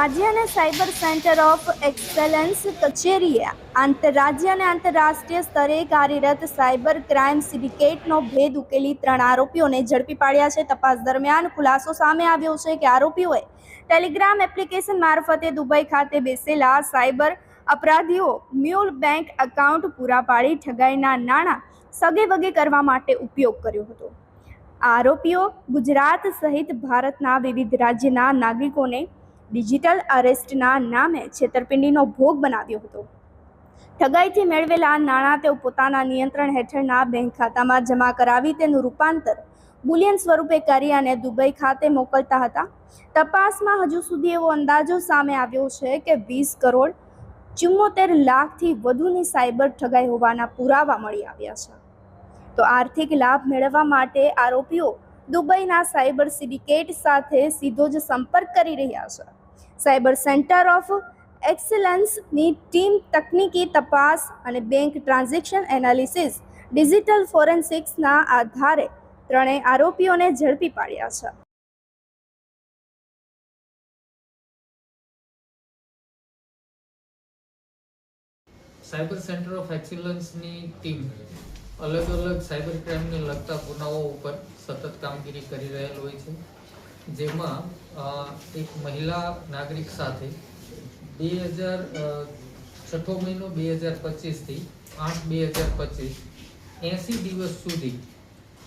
રાજ્ય અને cyber centre of excellence કચેરીએ આંતરરાજ્ય અને આંતરરાષ્ટ્રીય સ્તરે કાર્યરત સાયબર ક્રાઇમ સિન્ડિકેટનો ભેદ ઉકેલી ત્રણ આરોપીઓને ઝડપી પાડ્યા છે. તપાસ દરમિયાન ખુલાસો સામે આવ્યો છે કે આરોપીઓએ ટેલિગ્રામ એપ્લિકેશન મારફતે દુબઈ ખાતે બેસેલા સાયબર અપરાધીઓ મ્યુલ બેંક એકાઉન્ટ પૂરા પાડી ઠગાઈના નાણાં સગે વગે કરવા માટે ઉપયોગ કર્યો હતો. આરોપીઓ ગુજરાત સહિત ભારતના વિવિધ રાજ્યના નાગરિકોને ડિજિટલ અરેસ્ટના નામે છેતરપિંડીનો ભોગ બનાવ્યો હતો. ઠગાઈથી મેળવેલા નાણાં તેઓ પોતાના નિયંત્રણ હેઠળના બેંક ખાતામાં જમા કરાવી તેનું રૂપાંતર બુલિયન સ્વરૂપે કરી અને દુબઈ ખાતે મોકલતા હતા. તપાસમાં હજુ સુધી એવો અંદાજો સામે આવ્યો છે કે વીસ કરોડ ચુમ્મોતેર લાખથી વધુની સાયબર ઠગાઈ હોવાના પુરાવા મળી આવ્યા છે. તો આર્થિક લાભ મેળવવા માટે આરોપીઓ દુબઈના સાયબર સિન્ડિકેટ સાથે સીધો જ સંપર્ક કરી રહ્યા છે. સાયબર સેન્ટર ઓફ એક્સેલન્સની ટીમ તકનીકી તપાસ અને બેંક ટ્રાન્ઝેક્શન એનાલિસિસ, ડિજિટલ ફોરેન્સિક્સના આધારે ત્રણેય આરોપીઓને ઝડપી પાડ્યા છે. સાયબર સેન્ટર ઓફ એક્સિલન્સની ટીમ અલગ અલગ સાયબર ક્રાઇમને લગતા ગુનાઓ ઉપર સતત કામગીરી કરી રહેલ હોય છે. જેમાં એક મહિલા નાગરિક સાથે બે હજાર છઠ્ઠો મહિનો બે હજાર પચીસથી આઠ બે હજાર પચીસ, એંસી દિવસ સુધી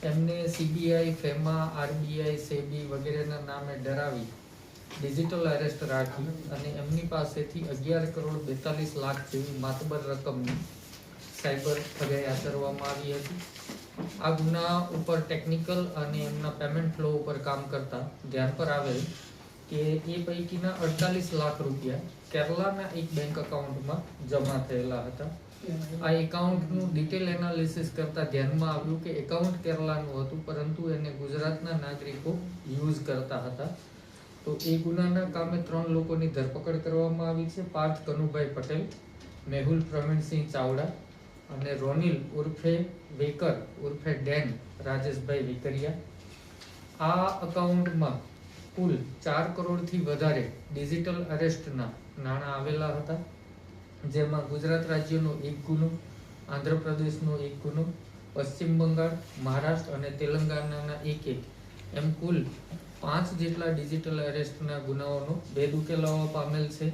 એમને સીબીઆઈ ફેમા આરબીઆઈ સેબી વગેરેના નામે ડરાવી ડિજિટલ એરેસ્ટ રાખી અને એમની પાસેથી અગિયાર કરોડ બેતાલીસ લાખ જેવી માતબર રકમની સાયબર ઠગાઈ આચરવામાં આવી હતી. આ ગુના ઉપર ટેકનિકલ અને એમના પેમેન્ટ ફ્લો ઉપર કામ કરતા ધ્યાન પર આવેલ કે એ પૈકીના અડતાલીસ લાખ રૂપિયા કેરલાના એક બેંક એકાઉન્ટમાં જમા થયેલા હતા. આ એકાઉન્ટનું ડિટેલ એનાલિસિસ કરતા ધ્યાનમાં આવ્યું કે એકાઉન્ટ કેરલાનું હતું, પરંતુ એને ગુજરાતના નાગરિકો યુઝ કરતા હતા. તો એ ગુનાના કામે ત્રણ લોકોની ધરપકડ કરવામાં આવી છે. પાર્થ કનુભાઈ પટેલ, મેહુલ પ્રવીણસિંહ ચાવડા અને રોનિલ ઉર્ફે વેકર, ઉર્ફે ડેન, રાજેશભાઈ વિકરિયા. આ અકાઉન્ટમાં કુલ ચાર કરોડથી વધારે ડિજિટલ અરેસ્ટના નાણાં આવેલા હતા, જેમાં ગુજરાત રાજ્યનો એક ગુનો, આંધ્રપ્રદેશનો એક ગુનો, પશ્ચિમ બંગાળ, મહારાષ્ટ્ર અને તેલંગાણાના એક એક. એમ કુલ પાંચ જેટલા ડિજિટલ અરેસ્ટના ગુનાઓનો ભેદ ઉકેલાવા પામેલ છે.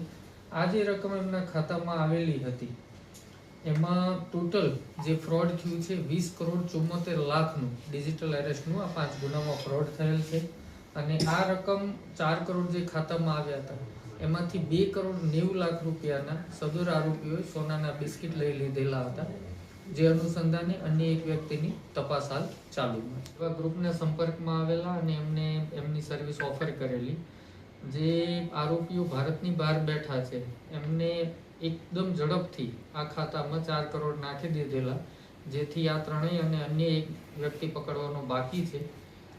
આ જે રકમ એમના ખાતામાં આવેલી હતી એમાં ટોટલ જે ફ્રોડ થયું છે, વીસ કરોડ ચુમ્મોતેર લાખનું ડિજિટલ એરેસ્ટનું આ પાંચ ગુનામાં ફ્રોડ થયેલ છે. અને આ રકમ ચાર કરોડ જે ખાતામાં આવ્યા હતા, એમાંથી બે કરોડ નેવું લાખ રૂપિયાના સદર આરોપીઓએ સોનાના બિસ્કિટ લઈ લીધેલા હતા, જે અનુસંધાને અન્ય એક વ્યક્તિની તપાસ હાલ ચાલુમાં એવા ગ્રુપના સંપર્કમાં આવેલા અને એમને એમની સર્વિસ ઓફર કરેલી. જે આરોપીઓ ભારતની બહાર બેઠા છે, એમને એકદમ ઝડપથી આ ખાતામાં ચાર કરોડ નાખી દીધેલા, જેથી આ ત્રણેય અને અન્ય એક વ્યક્તિ પકડવાનો બાકી છે.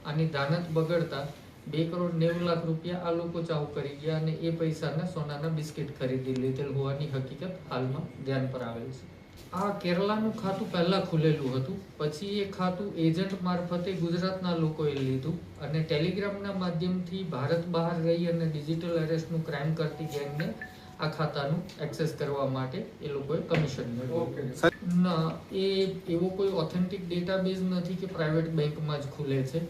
આની દાનત બગડતા બે કરોડ નેવું લાખ રૂપિયા આ લોકો ચાઉ કરી ગયા અને એ પૈસાના સોનાના બિસ્કિટ ખરીદી લીધેલ હોવાની હકીકત હાલમાં ધ્યાન પર આવેલ છે. આ કેરલાનું ખાતું પહેલા ખુલેલું હતું. પછી એ ખાતું એજન્ટ મારફતે ગુજરાતના લોકોએ લીધું અને ટેલિગ્રામના માધ્યમથી ભારત બહાર રહી અને ડિજિટલ અરેસ્ટનું ક્રાઇમ કરતી ગેંગને આ ખાતાનું એક્સેસ કરવા માટે એ લોકોએ કમિશન મેળવ્યું. ના એ એવો કોઈ ઓથેન્ટિક ડેટાબેઝ નથી કે પ્રાઇવેટ બેંકમાં જ ખુલે છે.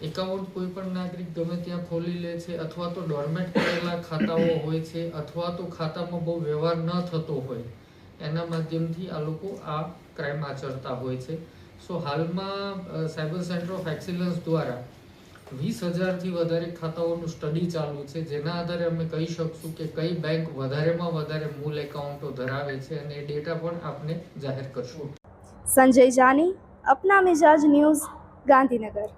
એકાઉન્ટ કોઈ પણ નાગરિક ગમે ત્યાં ખોલી લે છે અથવા તો ડોરમેટ કરેલા ખાતાઓ હોય છે અથવા તો ખાતામાં બહુ વ્યવહાર ન થતો હોય. એના માધ્યમથી આ લોકો આ ક્રાઇમ આચરતા હોય છે. સો હાલમાં સાયબર સેન્ટર ઓફ એક્સિલન્સ દ્વારા વીસ હજારથી વધારે ખાતાઓનું સ્ટડી ચાલુ છે, જેના આધારે અમે કહી શકશું કે કઈ બેંક વધારેમાં વધારે મૂળ એકાઉન્ટો ધરાવે છે અને એ ડેટા પણ આપને જાહેર કરશું. સંજય જાની, અપના મિજાજ ન્યૂઝ ગાંધીનગર.